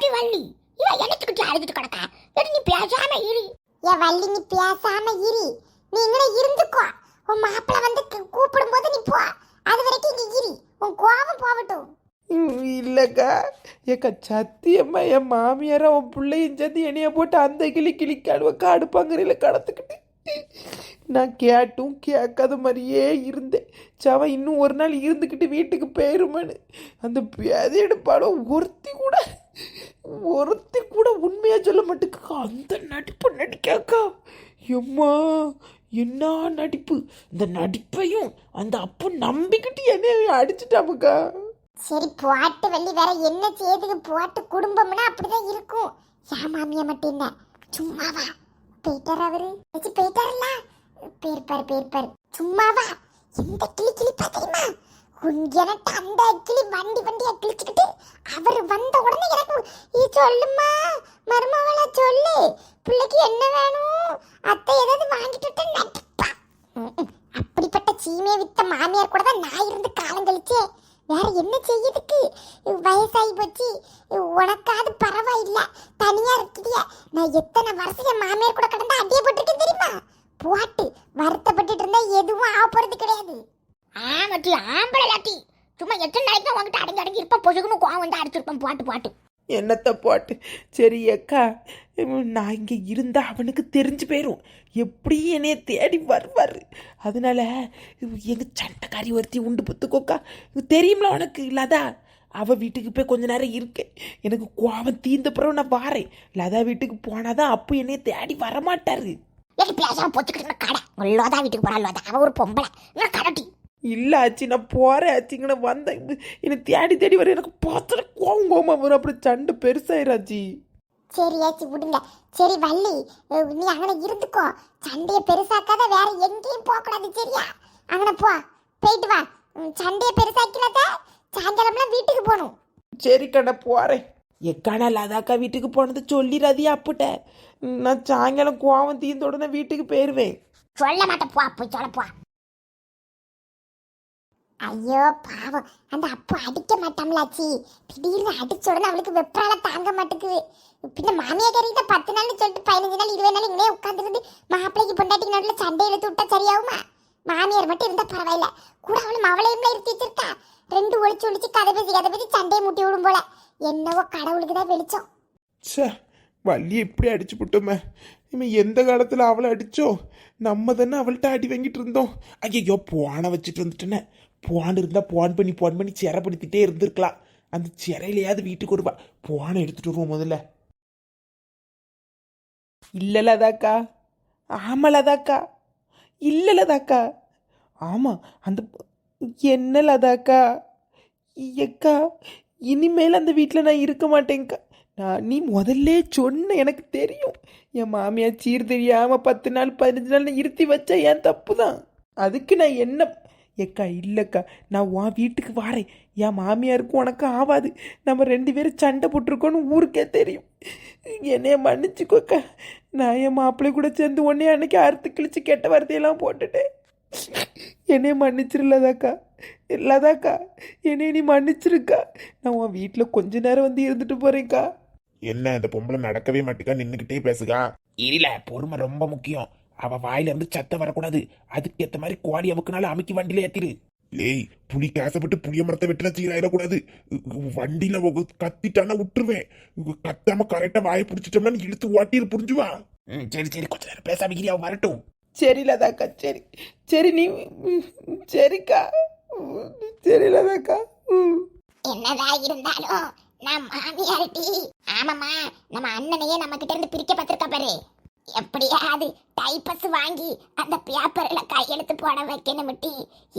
யாட்டி வள்ளி இவ எனத்துக்கிட்டு அழுதுட்டு கிடக்கா? எடி நீ பேசாம இரு. ஏ வள்ளி நீ பேசாம இரு. நீங்களே இருந்துக்கோ. உன் மாப்பிள்ள வந்து கூ- கூப்பிடும்போது நீ போ. அது வரைக்கும் இங்க இரு. உன் கோபம் போகட்டும். ம், இல்லக்கா. ஏக்கா சத்தியம்மா என் மாமியார அவன் பிள்ளையும் சேர்த்து என்னைய போட்டு அந்த கிளி கிளிக்காடுவ காடு பங்குறையில் கடத்துக்கிட்டு நான் கேட்டும் கேட்காத மாதிரியே இருந்தேன். சவ இன்னும் ஒரு நாள் இருந்துக்கிட்டு வீட்டுக்கு போயிருமான்னு. அந்த பேதையோட படம் ஒருத்தி கூட ஒருத்தி கூட உண்மையாக சொல்ல மாட்டேக்கா அந்த நடிப்பு நடிக்காக்கா. எம்மா என்ன நடிப்பு? இந்த நடிப்பையும் அந்த அப்போ நம்பிக்கிட்டு என்னையும் அடிச்சிட்டாமக்கா சரி போட்டு வள்ளி வேற என்ன செய்யுதுக்கு போட்டு குடும்பம்னா அப்படிதான் இருக்கும். யா மாமியா மட்டும் என்ன? சும்மாவா? போயிட்டார் அவரு? வச்சு போயிட்டாருல்ல? பேர்ப்பாரு பேர்ப்பாரு சும்மாவா? எந்த கிளி கிளிப்பா தெரியுமா? எனக்கு அந்த கிளி வண்டி வண்டியை கிழிச்சுக்கிட்டு அவர் வந்த உடனே எனக்கு இது சொல்லுமா மருமவள சொல்லு. பிள்ளைக்கு என்ன வேணும்? அத்தை ஏதாவது வாங்கிட்டு விட்டு அப்படிப்பட்ட சீமையை வித்த மாமியார் கூட தான் நான் இருந்து காலம் கழிச்சே. வேற என்ன செய்யறதுக்கு வயசாகி போச்சு. உனக்காவது பரவாயில்ல. தனியா இருக்கிறிய? நான் எத்தனை வருஷம் என் மாமியார் கூட கடந்து அடியப்பட்டிருக்கேன் தெரியுமா? போட்டு வருத்தப்பட்டுட்டு இருந்தா எதுவும் ஆக போறது கிடையாது. ஆமாட்டி ஆம்பளை லாட்டி சும்மா எத்தனை நாளைக்கு தான் உங்ககிட்ட அடங்கி அடங்கி இருப்ப? பொசுக்குன்னு கோவம் வந்து அடிச்சிருப்பேன். பாட்டு பாட்டு. என்னத்த போட்டு? சரி அக்கா. நான் இங்கே இருந்தா அவனுக்கு தெரிஞ்சு போயிடும் எப்படி என்னைய தேடி வருவார்? அதனால எங்க சண்டைக்காரி ஒருத்தி உண்டு புத்துக்கோக்கா. தெரியும்ல உனக்கு லதா? அவ வீட்டுக்கு போய் கொஞ்ச நேரம் இருக்கேன் எனக்கு கோவம் தீர்ந்த பிறகு நான் வாரேன். லதா வீட்டுக்கு போனாதான் அப்போ என்னைய தேடி வரமாட்டாரு. வீட்டுக்கு போறா லோதா. அவ ஒரு பொம்பளை. கடட்டி இல்லை ஆச்சி நான் போகிறேன் ஆச்சிங்கன்னு வந்தேன். என்னை தேடி தேடி வர எனக்கு பார்த்தா கோவம் கோவமா வரும். அப்புறம் சண்டை பெருசாயிராச்சி சரியாச்சு விடுங்க. சரி வள்ளி நீ அங்கே இருந்துக்கோ. சண்டையை பெருசாக்காத வேற எங்கேயும் போக கூடாது சரியா? அங்கே போ. போயிட்டு வா. சண்டையை பெருசாக்கினத சாயங்காலம்லாம் வீட்டுக்கு போகணும். சரிக்கா நான் போகிறேன் எக்கானா லதாக்கா வீட்டுக்கு போனது சொல்லிடாதியா அப்புட்ட. நான் சாயங்காலம் கோவம் தீர்ந்த உடனே வீட்டுக்கு போயிடுவேன் சொல்ல மாட்டேன். போ போய் சொல்ல போ. ஐயோ பாவம். அந்த அப்பா அடிக்க மாட்டாம்லாச்சி. திடீர்னு அடிச்ச உடனே அவளுக்கு வெப்பரால தாங்க மாட்டேங்குது பின்ன மாமியாக்காரிட்ட பத்து நாள்னு சொல்லிட்டு பதினஞ்சு நாள் இருபது நாள் இங்கே உட்காந்துருந்து மாப்பிள்ளைக்கு பொண்டாட்டிக்கு நடுவில் சண்டை இழுத்து விட்டா சரியாகுமா? மாமியார் மட்டும் இருந்தா பரவாயில்ல. கூட அவளும் அவளையும் இருத்தி வச்சிருக்கா. ரெண்டு ஒழிச்சு ஒழிச்சு கதை பேசி கதை பேசி சண்டையை முட்டி விடும் போல. என்னவோ கடவுளுக்கு தான் வெளிச்சம். ச்சே வள்ளி எப்படி அடிச்சு விட்டோமே இவன் எந்த காலத்தில் அவளை அடிச்சோ? நம்ம தானே அவள்கிட்ட அடி வாங்கிட்டு இருந்தோம். ஐயோ போனை வச்சுட்டு வந்துட்டேனே. போன் இருந்தால் போன் பண்ணி போன் பண்ணி சிறைப்படுத்திட்டே இருந்திருக்கலாம். அந்த சிறையிலையாவது வீட்டுக்கு வருவா. போனை எடுத்துட்டு வருவோம் முதல்ல. இல்லைலதாக்கா. ஆமலதாக்கா. இல்லைலதாக்கா. ஆமாம் அந்த என்னலதாக்கா. எக்கா இனிமேல் அந்த வீட்டில் நான் இருக்க மாட்டேங்க்கா. நான் நீ முதல்ல சொன்ன எனக்கு தெரியும். என் மாமியார் சீர் தெரியாமல் பத்து நாள் பதினஞ்சு நாள் இருத்தி வச்சா என் தப்பு தான் அதுக்கு நான் என்ன ஏக்கா இல்லைக்கா. நான் உன் வீட்டுக்கு வாரேன். என் மாமியாருக்கும் உனக்கு ஆகாது நம்ம ரெண்டு பேரும் சண்டை போட்டிருக்கோன்னு ஊருக்கே தெரியும். என்னைய மன்னிச்சுக்கோக்கா. நான் என் மாப்பிள்ளை கூட சேர்ந்து உடனே அன்னைக்கு அறுத்து கிழிச்சு கெட்ட வார்த்தையெல்லாம் போட்டுட்டேன். என்னைய மன்னிச்சிடலதாக்கா இல்லாதாக்கா. என்னைய நீ மன்னிச்சிருக்கா. நான் உன் வீட்டில் கொஞ்ச நேரம் வந்து இருந்துட்டு போகிறேன்க்கா என்ன இந்த பொம்பளை நடக்கவே மாட்டேக்கா நின்னுக்கிட்டே பேசுகா. இல்ல பொறுமை ரொம்ப முக்கியம். அவ வாயில இருந்து சத்தம் வரக்கூடாது. அதுக்கு ஏத்த மாதிரி கோடி அமுக்குனால அமுக்கி வண்டியில ஏத்திரு லேய் புலி காசப்பட்டு புளிய மரத்தை வெட்டின சீராயிடக்கூடாது. வண்டியில கத்திட்டானா விட்டுருவேன் கத்தாம கரெக்டா வாயை பிடிச்சிட்டோம்னா நீ இழுத்து ஓட்டிரு புரிஞ்சுவா? ம், சரி சரி கொஞ்ச நேரம் பேசாம இரு, அவ வரட்டும். சரி லதாக்கா சரி. சரி நீ சரிக்கா. சரி லதாக்கா. என்னதான் இருந்தாலும் நான் மாமியார்டி. ஆமாம்மா நம்ம அண்ணனையே நம்ம கிட்ட இருந்து பிரிக்க பார்த்திருக்கா பாரு. எப்படியாவது டைப்பஸ் வாங்கி அந்த பேப்பர்ல கையெழுத்து போட வைக்கணுமிட்டி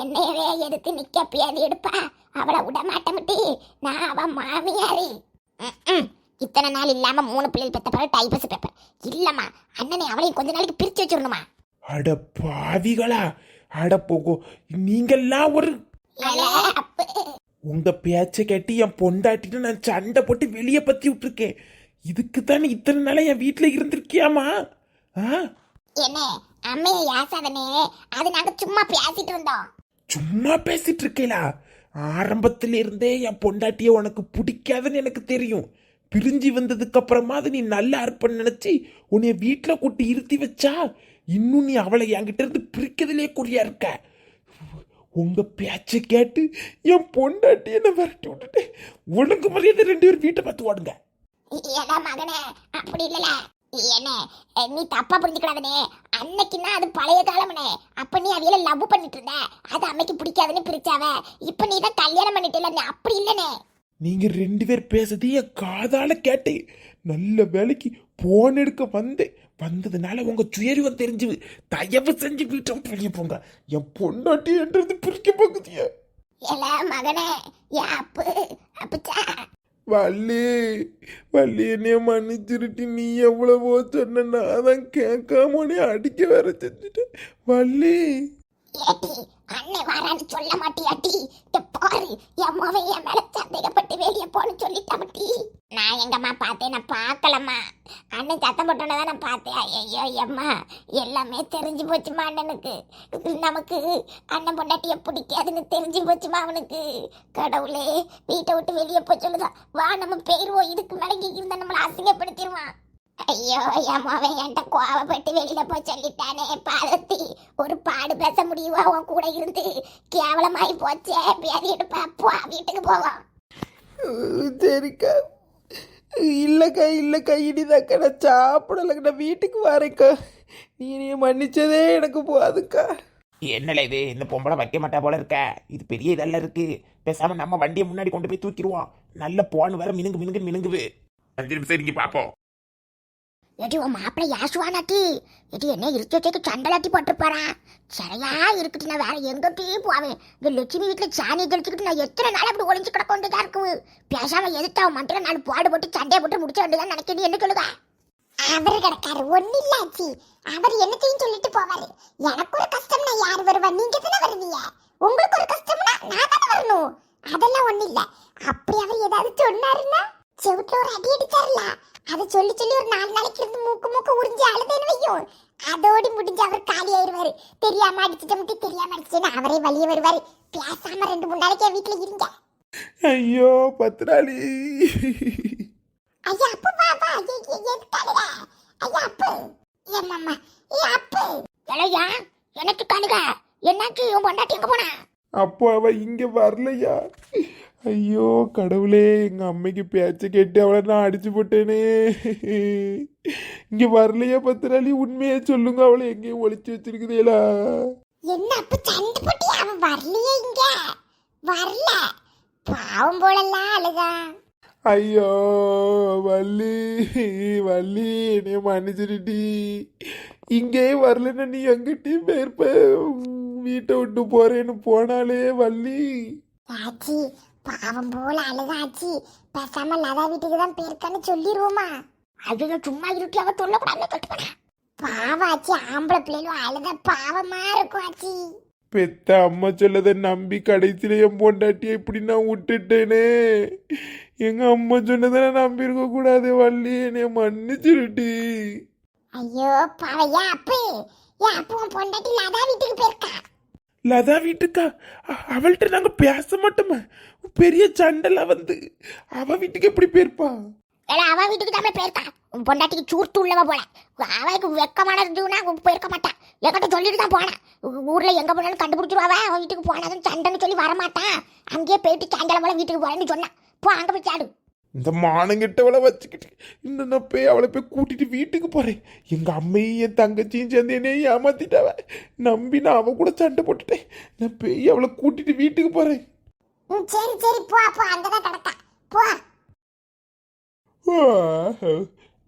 என்னையவே எதுக்கு நிக்க பேதி எடுப்பா. அவளை விட மாட்டேமிட்டி நான் அவ மாமியாரு. ம்ம். இத்தனை நாள் இல்லாம மூணு பிள்ளைகள் பெத்த பிறகு டைப்பஸ் பேப்பர். இல்லம்மா அண்ணனை அவளையும் கொஞ்ச நாளைக்கு பிரிச்சு வச்சிடணுமா? அட பாவிகளா. அட போகோ நீங்கெல்லாம் ஒரு அப்பு. உங்க பேச்சை கேட்டு என் பொண்டாட்டிட்டு நான் சண்டை போட்டு வெளியே பத்தி விட்டுருக்கேன். இதுக்கு தானே இத்தனை நாளா என் வீட்டில் இருந்திருக்கியாமா ஆ? என்ன அம்மையை யாசாதனே? அது நாங்க சும்மா பேசிட்டு இருந்தோம் சும்மா பேசிட்டு இருக்கேலா? ஆரம்பத்துல இருந்தே என் பொண்டாட்டிய உனக்கு பிடிக்காதுன்னு எனக்கு தெரியும். பிரிஞ்சு வந்ததுக்கு அப்புறமாவது நீ நல்லா இருப்பன்னு நினைச்சு உன்னைய வீட்டுல கூட்டி இருத்தி வச்சா இன்னும் நீ அவளை என்கிட்ட இருந்து பிரிக்கிறதுலே குறியா இருக்க? உங்க பேச்சை கேட்டு என் பொண்டாட்டி என்ன விரட்டி விட்டுட்டு உனக்கு மரியாதை ரெண்டு பேரும் வீட்டை பார்த்து ஓடுங்க. ஏடா மகனே அப்படி இல்லல என்ன நீ தப்பா புரிஞ்சுக்கூடாதுனே அன்னைக்குன்னா அது பழைய காலம்னே. அப்ப நீ அவியல லவ் பண்ணிட்டு இருந்த. அது அம்மைக்கு பிடிக்காதுன்னு பிரிச்சாவ. இப்ப நீ தான் கல்யாணம் பண்ணிட்டு இல்ல அப்படி இல்லனே. நீங்க ரெண்டு பேர் பேசுறதே என் காதால கேட்டேன். நல்ல வேலைக்கு போன் எடுக்க வந்தேன். வந்ததுனால உங்க சுயரிவம் தெரிஞ்சு தயவு செஞ்சு வீட்டை விட்டு வெளியே போங்க. என் பொண்டாட்டி என்றது பிரிக்க போகுதிய. மகனே அப்பு அப்புச்சா. வள்ளி வள்ளி என்னைய மன்னிச்சிருட்டி நீ எவ்வளவோ சொன்ன நான் தான் கேட்காம அடிக்க வேற செஞ்சுட்டேன். வள்ளி. ஏட்டி அண்ணே சொல்ல மாட்டியாட்டி? பாரு என் மவன் என் மேல சந்தேகப்பட்டு வெளியே போன்னு சொல்லிட்டாமட்டி நான் எங்கம்மா பார்த்தேன் நான் பார்க்கலம்மா. அண்ணன் சத்தம் போட்டோன்னே தான் நான் பார்த்தேன். ஐயோ அம்மா எல்லாமே தெரிஞ்சு போச்சுமா அண்ணனுக்கு. நமக்கு அண்ணன் பொண்டாட்டிய பிடிக்காதுன்னு தெரிஞ்சு போச்சுமா அவனுக்கு. கடவுளே வீட்டை விட்டு வெளியே போய் சொல்லுதான் வா நம்ம போயிருவோம் இதுக்கு மேலே இருந்தால் நம்மளை அசிங்கப்படுத்திடுவான் ஐயோ என் அவன் என்கிட்ட கோவப்பட்டு வெளியில போய் சொல்லிட்டானே பாதத்தி ஒரு பாடு பேச முடியுமா? உன் கூட இருந்து. கேவலமாயி போச்சே. பேதி எடுப்பா. வீட்டுக்கு போவோம் சரிக்கா. இல்லைக்கா இல்லைக்கா. இனிதாக்கா நான் சாப்பிடலைக்கா நான் வீட்டுக்கு வரேக்கா நீ நீ மன்னிச்சதே எனக்கு போதுக்கா. என்னல இது? இந்த பொம்பளை வைக்க மாட்டா போல இருக்க? இது பெரிய இதெல்லாம் இருக்கு. பேசாம நம்ம வண்டியை முன்னாடி கொண்டு போய் தூக்கிடுவோம். நல்ல போன் வர மினுங்கு மினுங்கு மினுங்குது. அஞ்சு நிமிஷம் இங்க பாப்போம். எடி உன் மாப்பிள்ளை யாசுவானாட்டி எடி என்ன இருக்க வச்சுக்கு சண்டலாட்டி போட்டிருப்பாரா? சரியா இருக்கட்டு நான் வேற எங்கிட்டே போவேன். இந்த லட்சுமி வீட்டில் சாணி தெளிச்சுக்கிட்டு நான் எத்தனை நாள் அப்படி ஒளிஞ்சு கிடக்க வேண்டியதா இருக்கு பேசாம எதிர்த்து அவன் மட்டும் நாலு பாடு போட்டு சண்டையை போட்டு முடிச்ச வேண்டியதான் நினைக்கிறது என்ன சொல்லுவா? அவர் கிடக்காரு ஒண்ணு இல்லாச்சு அவர் என்னத்தையும் சொல்லிட்டு போவாரு. எனக்கு ஒரு கஷ்டம்னா யார் வருவா? நீங்க தானே வருவீங்க. உங்களுக்கு ஒரு கஷ்டம்னா நான் தானே வரணும். அதெல்லாம் ஒன்றும் இல்லை. அப்படி அவர் ஏதாவது சொன்னாருன்னா செவுட்டுல ஒரு அடி அடிச்சாருல அதை சொல்லி சொல்லி ஒரு நாலு நாளைக்கு இருந்து மூக்கு மூக்கு உறிஞ்சி அழுதேன்னு வையும் அதோடி முடிஞ்சு அவர் காலி ஆயிருவாரு தெரியாம அடிச்சுட்டு தெரியாம அடிச்சுன்னு அவரே வழியே வருவாரு. பேசாம ரெண்டு மூணு நாளைக்கு வீட்டுல இருங்க. ஐயோ பத்திராளி ஐயா அப்பா வா எதுக்காடுற ஐயா அப்பு. ஏமாம்மா ஏ அப்பு. இளையா எனக்கு கணுக என்னாச்சு? உன் பொண்டாட்டி எங்க போனா? அப்போ அவ இங்க வரலையா? ஐயோ கடவுளே எங்க அம்மைக்கு பேச்ச கேட்டு அவளை நான் அடிச்சு போட்டேனே. இங்க வரலையா பத்திராளி உண்மையா சொல்லுங்க அவளை எங்கேயும் ஒளிச்சு வச்சிருக்குதேலா. என்ன அப்ப சண்டை போட்டி அவன் வரலையே இங்க. வரல. பாவம் போலலாம் அழுதா. ஐயோ வள்ளி வள்ளி என்னைய மன்னிச்சிருட்டி இங்கே வரலன்னா நீ எங்கிட்டயும் போயிருப்ப வீட்டை விட்டு போறேன்னு போனாலே வள்ளி. ஆச்சி பாவம் போல அழுதாச்சி. பேசாம லதா வீட்டுக்கு தான் போயிருக்கான்னு சொல்லிடுவோமா அதுல சும்மா இருட்டி அவ சொல்லிட்டு போனா. பாவாச்சி ஆம்பளை பிள்ளைகளும் அழுத பாவமா இருக்கும் ஆச்சி. பெத்த அம்மா சொல்லதை நம்பி கடைசியில என் பொண்டாட்டியை இப்படி நான் விட்டுட்டேனே. எங்க அம்மா சொன்னதை நான் நம்பி இருக்க கூடாது வள்ளி. என்னைய மன்னிச்சிருட்டி. ஐயோ பாவையா அப்பு. ஏன் அப்பு உன் பொண்டாட்டி லதா வீட்டுக்கு போயிருக்கா? லதா வீட்டுக்கா அவள்கிட்ட நாங்க பேச மாட்டோமே. பெரிய சண்டெல்லாம் வந்து அவ வீட்டுக்கு எப்படி போயிருப்பா? அவ வீட்டுக்கு தான் போயிருக்கா? பொண்டாட்டிக்கு சூர்த்து உள்ளவ போல. அவளுக்கு வெக்கமான இருந்ததுன்னா போயிருக்க மாட்டான் என்கிட்ட சொல்லிட்டு தான் போனேன் ஊரில் ஊர்ல எங்க போனாலும் கண்டுபிடிச்சிருவாவ அவன் வீட்டுக்கு போனாலும் சண்டைன்னு சொல்லி வரமாட்டான் அங்கேயே போயிட்டு சாயங்காலம் போல வீட்டுக்கு போறேன்னு சொன்னான் போ அங்க போய் சாடு இந்த மானங்கிட்டவளை வச்சுக்கிட்டு இந்த நான் போய் அவளை போய் கூட்டிட்டு வீட்டுக்கு போறேன். எங்க அம்மையும் என் தங்கச்சியும் சேர்ந்து என்னையும் ஏமாத்திட்டாவ. நம்பி நான் அவ கூட சண்டை போட்டுட்டேன். நான் போய் அவளை கூட்டிட்டு வீட்டுக்கு போறேன். ம் சரி சரி போ போ அங்கதான் கிடக்கா. போ.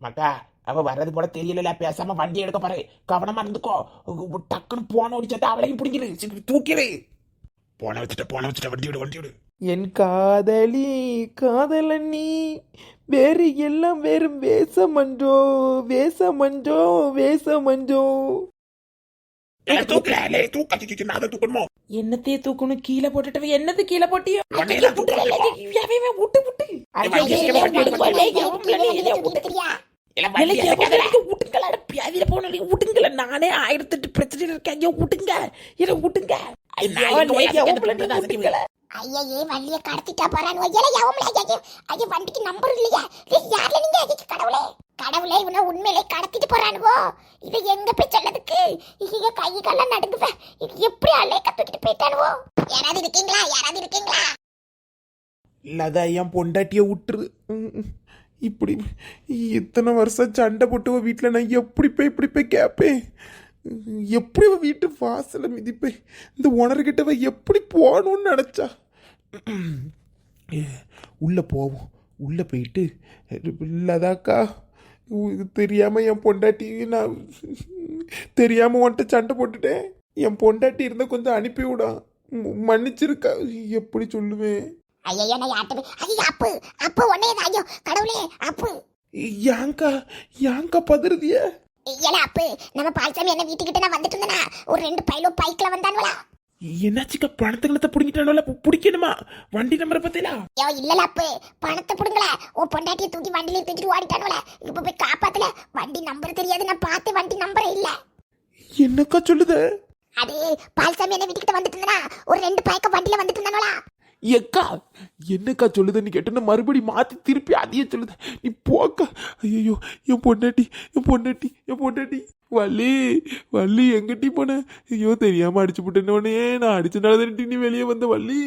மக்கா அவ வர்றது போல தெரியல பேசாம வண்டி எடுக்க பாரு கவனமா இருந்துக்கோ. டக்குன்னு போன ஒடிச்சா அவளையும் பிடிக்கிடு சீக்கிரம் தூக்கிடு. போன வச்சுட்ட போன வச்சுட்ட வண்டி விடு வண்டி விடு. என் காதலி காதலனி வேறு எல்லாம் வெறும் நான் தான் தூக்கணுமோ? என்னத்தையே தூக்கணும் கீழே போட்டுட்டு என்னது கீழே போட்டியோ? விட்டு விட்டு நானே ஆயிரத்தெட்டு பிரச்சனை இருக்கேன். விட்டுங்க இதை விட்டுங்க ஐயோ, ஐயே வண்டியை கடத்திட்டா போறான்னு ஐயா யாவும் ஐயா ஐயோ வண்டிக்கு நம்பர் இல்லையா. டேய், யார்ல நீங்க ஐயா கடவுளே? கடவுளே இவனை உண்மையிலே கடத்திட்டு போறானுவோ? இது எங்க போய் சொல்லதுக்கு இங்க கை கல்லாம் நடுங்குவேன் இது எப்படி அலைக்க தூக்கிட்டு போயிட்டானுவோ? யாராவது இருக்கீங்களா? யாராவது இருக்கீங்களா? லதா என் பொண்டாட்டிய விட்டுரு. இப்படி இத்தனை வருஷம் சண்டை போட்டு வீட்டில் நான் எப்படி போய் இப்படி போய் கேட்பேன் எப்படி அவ வீட்டு வாசலை மிதிப்பேன் இந்த உணர்கிட்டவ எப்படி போகணும்னு நினச்சா? உள்ளே போவோம். உள்ளே போயிட்டு லதாக்கா உ- இது தெரியாமல் என் பொண்டாட்டி நான் தெரியாமல் உன்கிட்ட சண்டை போட்டுட்டேன். என் பொண்டாட்டி இருந்தால் கொஞ்சம் அனுப்பி விடான் மன்னிச்சிருக்கா. எப்படி சொல்லுவேன்? ஐயா நான் யார்கிட்ட ஐயா அப்பு அப்பு உடனே ஐயோ கடவுளே அப்பு. Yanka Yanka பதறுதிய? ஏல அப்பு நம்ம பால்சாமி என்ன வீட்டுக்கிட்ட நான் வந்துட்டு இருந்தேனா? ஒரு ரெண்டு பைலோ பைக்ல வந்தானுவலா என்னாச்சுக்கா பணத்தை கிணத்தை பிடிக்கிட்டானோல பிடிக்கணுமா? வண்டி நம்பரை பத்திலா? ஐயோ இல்லல அப்பு பணத்தை புடுங்கல. உன் பொண்டாட்டியை தூக்கி வண்டியில தூக்கிட்டு ஓடிட்டானுவல இப்ப போய் காப்பாத்தல. வண்டி நம்பர் தெரியாது நான் பார்த்து வண்டி நம்பர் இல்ல. என்னக்கா சொல்லுத? அது பால்சாமி என்ன வீட்டுக்கிட்ட வந்துட்டு இருந்தேனா? ஒரு ரெண்டு பைக்க வண்டியில வந்துட்டு இருந்தானுவலா எக்கா என்னக்கா சொல்லுதுன்னு கேட்டேன்னு மறுபடி மாத்தி திருப்பி அதையே சொல்லுத. நீ போக்கா. ஐயோ என் பொண்டாட்டி என் பொண்டாட்டி என் பொண்டாட்டி. வள்ளி வள்ளி எங்கட்டி போன? ஐயோ தெரியாம அடிச்சு போட்டேன்னே நான் அடிச்சனால தானே நீ வெளியே வந்த வள்ளி?